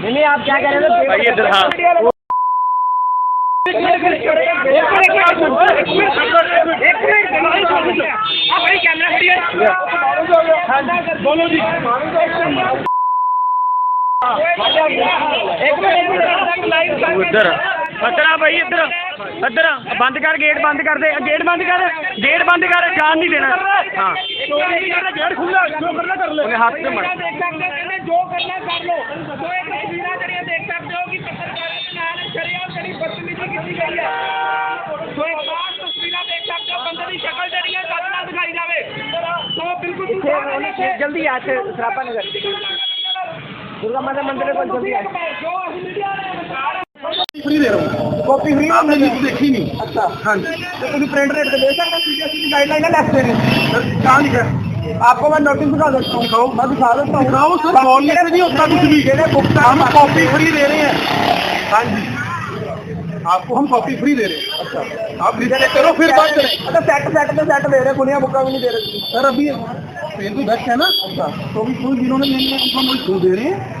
नहीं नहीं आप क्या कह रहे थे भाई इधर हाँ बोलो जी एक मिनट ਇੱਧਰ ਇੱਧਰ ਆ ਭਾਈ ਇੱਧਰ ਇੱਧਰ ਆ ਬੰਦ ਕਰ ਗੇਟ ਬੰਦ ਕਰ ਦੇ ਗੇਟ ਬੰਦ ਕਰ ਗੇਟ ਬੰਦ ਕਰ ਜਾਣ ਨਹੀਂ ਦੇਣਾ ਕੀਤੀ ਗਈ ਹੈ ਸ਼ਕਲ ਜਿਹੜੀ ਹੈ ਕੱਦ ਸਰਾਪਾ ਨਗਰ। ਦੁਰਗਾ ਮਾਤਾ ਮੰਦਿਰ ਕੋਲ ਜਲਦੀ ਆ। फ्री दे रहा हूँ कॉपी फ्री आपने लिस्ट देखी नहीं। अच्छा। हाँ जी। तो तुम प्रिंट रेट दे सकते सीबीएसई की गाइडलाइन है लेफ़्ट देने कहाँ लिखा है? आपको मैं नोटिस दिखा सकता हूँ। दिखाओ। मैं दिखा सकता हूँ। दिखाओ सर बोलने से नहीं होता कुछ भी हम कॉपी फ्री दे रहे हैं। हाँ जी। आपको हम कॉपी फ्री दे रहे हैं। अच्छा। आप रिज़ल्ट करो फिर बात करें। अच्छा सेट सेट पे सेट दे रहे हैं कुनिया बुक्का भी नहीं दे रहे। सर अभी पेन तो बेस्ट है ना। अच्छा। तो भी फूल जिन्होंने लेनी है उनको हम फूल दे रहे हैं।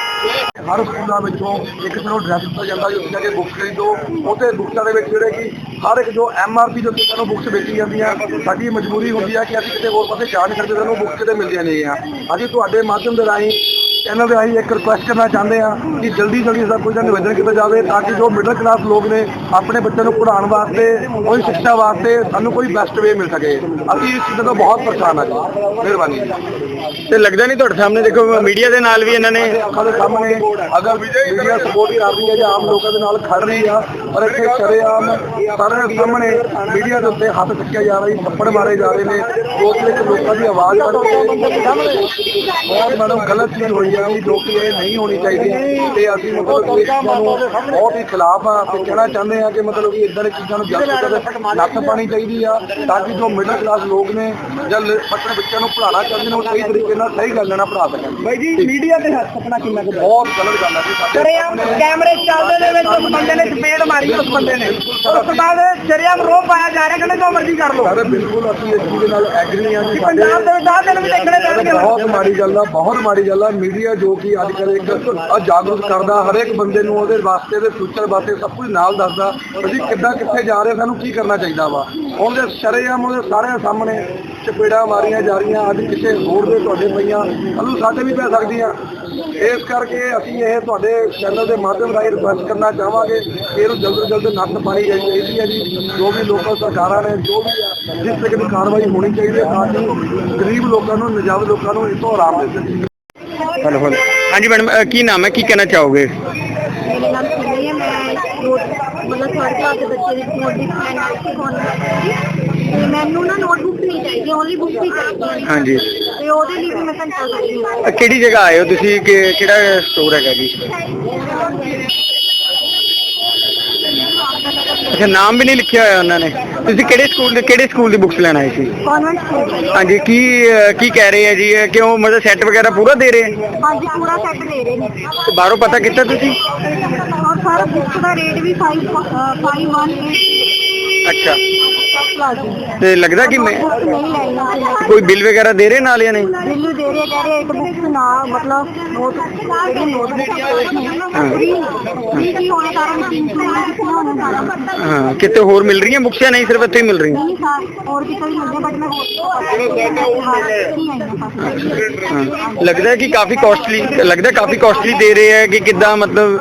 ਹਰ ਸਕੂਲਾਂ ਵਿੱਚੋਂ ਇੱਕ ਨੂੰ ਡਰੈਸ ਦਿੱਤਾ ਜਾਂਦਾ ਜੀ ਉੱਥੇ ਜਾ ਕੇ ਬੁੱਕਸ ਖਰੀਦੋ। ਉਹਤੇ ਬੁੱਕਸਾਂ ਦੇ ਵਿੱਚ ਜਿਹੜੇ ਕਿ ਹਰ ਇੱਕ ਜੋ ਐਮਆਰਪੀ ਦੇ ਉੱਤੇ ਸਾਨੂੰ ਬੁੱਕਸ ਵੇਚੀ ਜਾਂਦੀਆਂ। ਸਾਡੀ ਮਜਬੂਰੀ ਹੁੰਦੀ ਹੈ ਕਿ ਅਸੀਂ ਕਿਤੇ ਹੋਰ ਪਾਸੇ ਜਾ ਨਹੀਂ ਸਕਦੇ, ਸਾਨੂੰ ਬੁੱਕਸ ਕਿਤੇ ਮਿਲਦੀਆਂ ਨਹੀਂ ਆ ਅਸੀਂ ਤੁਹਾਡੇ ਮਾਧਿਅਮ ਦੇ ਰਾਹੀਂ ਇਹਨਾਂ ਦੇ ਰਾਹੀਂ ਇੱਕ ਰਿਕੁਐਸਟ ਕਰਨਾ ਚਾਹੁੰਦੇ ਆ ਕਿ ਜਲਦੀ ਜਲਦੀ ਇਸਦਾ ਕੋਈ ਨਾ ਨਿਵੇਦਨ ਕੀਤਾ ਜਾਵੇ ਤਾਂ ਕਿ ਜੋ ਮਿਡਲ ਕਲਾਸ ਲੋਕ ਨੇ ਆਪਣੇ ਬੱਚਿਆਂ ਨੂੰ ਪੜ੍ਹਾਉਣ ਵਾਸਤੇ ਉਹਦੀ ਸਿੱਖਿਆ ਵਾਸਤੇ ਸਾਨੂੰ ਕੋਈ ਬੈਸਟ ਵੇ ਮਿਲ ਸਕੇ। ਅਸੀਂ ਇਸ ਚੀਜ਼ ਤੋਂ ਬਹੁਤ ਪਰੇਸ਼ਾਨ ਆ ਜੀ। ਮਿਹਰਬਾਨੀ ਤੇ ਲੱਗਦਾ ਨਹੀਂ ਤੁਹਾਡੇ ਸਾਹਮਣੇ ਦੇਖੋ ਮੀਡੀਆ ਦੇ ਨਾਲ ਵੀ ਇਹਨਾਂ ਨੇ ਅੱਖਾਂ ਦੇ ਸਾਹਮਣੇ ਅਗਰ ਮੀਡੀਆ ਸਪੋਰਟ ਹੀ ਕਰ ਰਹੀ ਹੈ ਜਾਂ ਆਮ ਲੋਕਾਂ ਦੇ ਨਾਲ ਖੜ ਰਹੀ ਆ ਪਰ ਇੱਥੇ ਸ਼ਰੇਆਮ ਸਾਰਿਆਂ ਦੇ ਸਾਹਮਣੇ ਮੀਡੀਆ ਦੇ ਉੱਤੇ ਹੱਥ ਚੁੱਕਿਆ ਜਾ ਰਿਹਾ ਥੱਪੜ ਮਾਰੇ ਜਾ ਰਹੇ ਨੇ ਲੋਕ ਵਿੱਚ ਲੋਕਾਂ ਦੀ ਆਵਾਜ਼ ਕੱਢ ਕੇ ਬਹੁਤ ਮੈਡਮ ਗਲਤ ਚੀਜ਼ ਹੋਈ ਆ ਵੀ ਜੋ ਕਿ ਇਹ ਨਹੀਂ ਹੋਣੀ ਚਾਹੀਦੀ। ਤੇ ਅਸੀਂ ਮਤਲਬ ਕਿ ਇਸ ਨੂੰ ਬਹੁਤ ਹੀ ਖਿਲਾਫ ਆ ਤੇ ਕਹਿਣਾ ਚਾਹੁੰਦੇ ਆ ਕਿ ਮਤਲਬ ਕਿ ਇਦਾਂ ਦੀ ਚੀਜ਼ਾਂ ਨੂੰ ਜਲਦ ਤੋਂ ਨੱਥ ਪਾਣੀ ਚਾਹੀਦੀ ਆ ਤਾਂ ਕਿ ਜੋ ਮਿਡਲ ਕਲਾਸ ਲੋਕ ਨੇ ਜਾਂ ਆਪਣੇ ਬੱਚਿਆਂ ਨੂੰ ਪੜ੍ਹਾਉਣਾ ਚਾਹੁੰਦੇ ਨੇ ਉਹ ਸਹੀ ਤਰੀਕੇ ਨਾਲ ਸਹੀ ਗੱਲ ਨਾਲ ਪੜ੍ਹਾ ਸਕਣ। ਬਾਈ ਜੀ ਮੀਡੀਆ ਦੇ ਹੱਥ ਆਪਣਾ ਕਿੰਨਾ ਕੁ ਬਹੁਤ ਗਲਤ ਗੱਲ ਹੈ ਜੀ ਸਾਹਮਣੇ ਕੈਮਰੇ ਚੱਲਦੇ ਦੇ ਵਿੱਚ ਉਸ ਬੰਦੇ ਨੇ ਚਪੇੜ ਮਾਰੀ ਉਸ ਬੰਦੇ ਨੇ। ਉਸ ਤੋਂ ਬਾਅਦ ਸ਼ਰੀਆਮ ਰੋ ਪਾਇਆ ਜਾ ਰਿਹਾ ਕਹਿੰਦੇ ਜੋ ਮਰਜ਼ੀ ਕਰ ਲਓ। ਸਾਰੇ ਬਿਲਕੁਲ ਅਸੀਂ ਇਸ ਚੀਜ਼ ਨਾਲ ਐਗਰੀ ਹਾਂ ਜੀ ਪੰਜਾਬ ਦੇ ਵਿੱਚ ਆਹ ਦਿਨ ਵੀ ਦੇਖਣੇ ਪੈਣਗੇ। ਬਹੁਤ ਮਾੜੀ ਗੱਲ ਆ ਬਹੁਤ ਮਾੜੀ ਗੱਲ ਆ ਮੀਡੀਆ ਜੋ ਕਿ ਅੱਜ ਕੱਲ੍ਹ ਇੱਕ ਆ ਜਾਗਰੂਕ ਕਰਦਾ, ਹਰੇਕ ਬੰਦੇ ਨੂੰ ਉਹਦੇ ਵਾਸਤੇ ਦੇ ਫਿਊਚਰ ਵਾਸਤੇ ਸਭ ਕੁਝ ਨਾਲ ਦੱਸਦਾ, ਅਸੀਂ ਕਿੱਦਾਂ ਕਿੱਥੇ ਜਾ ਰਹੇ, ਸਾਨੂੰ ਕੀ ਕਰਨਾ ਚਾਹੀਦਾ ਵਾ। ਉਹਦੇ ਸ਼ਰੇਆਮ ਉਹਦੇ ਸਾਰਿਆਂ ਸਾਹਮਣੇ ਚਪੇੜਾਂ ਮਾਰੀਆਂ ਜਾ ਰਹੀਆਂ, ਅੱਜ ਕਿਸੇ ਹੋਰ ਦੇ ਤੁਹਾਡੇ ਪਈਆਂ ਅਲੂ ਸਾਡੇ ਵੀ ਪੈ ਸਕਦੀਆਂ। ਇਸ ਕਰਕੇ ਅਸੀਂ ਇਹ ਤੁਹਾਡੇ ਚੈਨਲ ਦੇ ਮਾਧਿਅਮ ਰਾਹੀਂ ਰਿਕੁਐਸਟ ਕਰਨਾ ਚਾਹਾਂਗੇ ਕਿ ਇਹਨੂੰ ਜਲਦ ਤੋਂ ਜਲਦ ਨੱਥ ਪਾਈ ਜਾਣੀ ਚਾਹੀਦੀ ਹੈ ਜੀ। ਜੋ ਵੀ ਲੋਕਲ ਸਰਕਾਰਾਂ ਨੇ, ਜੋ ਵੀ ਜਿਸ ਤਰੀਕੇ ਦੀ ਕਾਰਵਾਈ ਹੋਣੀ ਚਾਹੀਦੀ ਹੈ, ਤਾਂ ਕਿ ਗਰੀਬ ਲੋਕਾਂ ਨੂੰ, ਨਜਾਇਜ਼ ਲੋਕਾਂ ਨੂੰ ਇਸ ਤੋਂ ਆਰਾਮ ਮਿਲ ਸਕੇ। Hello hello. ਹਾਂਜੀ ਮੈਡਮ ਅ, ਕੀ ਨਾਮ ਹੈ? ਕੀ ਕਹਿਣਾ ਚਾਹੋਗੇ? ਮੇਰਾ ਨਾਮ ਸੁਨੀ ਹੈ। ਮੈਂ ਨੋਟ ਮਤਲਬ ਥਰਡ ਕਲਾਸ ਦੇ ਬੱਚੇ ਦੀ ਨੋਟਬੁੱਕ ਲੈਣ ਆਈ ਸੀ ਕੌਣ ਤੇ ਮੈਨੂੰ ਨਾ ਨੋਟਬੁੱਕ ਨਹੀਂ ਚਾਹੀਦੀ ਓਨਲੀ ਬੁੱਕ ਹੀ ਚਾਹੀਦੀ ਹਾਂਜੀ। ਤੇ ਉਹਦੇ ਲਈ ਵੀ ਮੈਂ ਘੰਟਾ ਕਰਦੀ ਹਾਂ। ਅ, ਕਿਹੜੀ ਜਗ੍ਹਾ ਆਏ ਹੋ ਤੁਸੀਂ? ਕਿ- ਕਿਹੜਾ ਸਟੋਰ ਹੈਗਾ ਜੀ? ਅੱਛਾ ਨਾਮ ਵੀ ਨਹੀਂ ਲਿਖਿਆ ਹੋਇਆ ਉਹਨਾਂ ਨੇ। ਤੁਸੀਂ ਕਿਹੜੇ ਸਕੂਲ ਦੇ ਕਿਹੜੇ ਸਕੂਲ ਦੀ ਬੁੱਕਸ ਲੈਣ ਆਏ ਸੀ? Convent school. ਹਾਂਜੀ ਕੀ ਅ, ਕੀ ਕਹਿ ਰਹੇ ਆ ਜੀ? ਇਹ ਕਿਉਂ ਮਤਲਬ ਸੈੱਟ ਵਗੈਰਾ ਪੂਰਾ ਦੇ ਰਹੇ ਆ? ਹਾਂਜੀ ਪੂਰਾ ਸੈੱਟ ਦੇ ਰਹੇ ਨੇ। ਤੇ ਬਾਹਰੋਂ ਪਤਾ ਕੀਤਾ ਤੁਸੀਂ? ਔਰ ਸਾਰਾ ਬੁੱਕ ਦਾ ਰੇਟ ਵੀ 5 518 ਅੱਛਾ। ਕਲਾਸ ਦੀ ਤੇ ਲੱਗਦਾ ਕਿ ਮੈਂ ਬੁੱਕ ਨਹੀਂ ਲੈਣੀ ਕੋਈ ਬਿੱਲ ਵਗੈਰਾ ਦੇ ਰਹੇ ਨਾਲ ਜਾਂ ਨਹੀਂ ਬਿੱਲ ਦੇ ਰਹੇ ਕਹਿ ਰਹੇ ਇੱਕ ਬੁੱਕ ਨਾ ਮਤਲਬ ਨੋਟ ਜਿਹੜੀ ਨੋਟ ਬੁੱਕ ਫ੍ਰੀ ਫ੍ਰੀ ਕੀ ਹੋਣੇ ਕਾਰਨ ਤਿੰਨ ਸੌ ਕਿੰਨਾ ਹੋਣਾ ਸਾਰਾ। ਹਾਂ ਕਿਤੇ ਹੋਰ ਮਿਲ ਰਹੀਆਂ ਬੁੱਕਸ ਜਾਂ ਨਹੀਂ ਸਿਰਫ ਇੱਥੇ ਹੀ ਮਿਲ ਰਹੀਆਂ। ਨਹੀਂ ਸਰ ਹੋਰ ਕਿਤੇ ਵੀ ਮਿਲਦੇ ਬਟ ਮੈਂ ਹੋਰ ਨਹੀਂ ਆਈ ਨਾ ਪਾਸ ਹਾਂ ਲੱਗਦਾ ਹੈ ਕਿ ਕਾਫੀ ਕਾਸਟਲੀ ਲੱਗਦਾ ਕਾਫੀ ਕਾਸਟਲੀ ਦੇ ਰਹੇ ਆ ਕਿ ਕਿੱਦਾਂ ਮਤਲਬ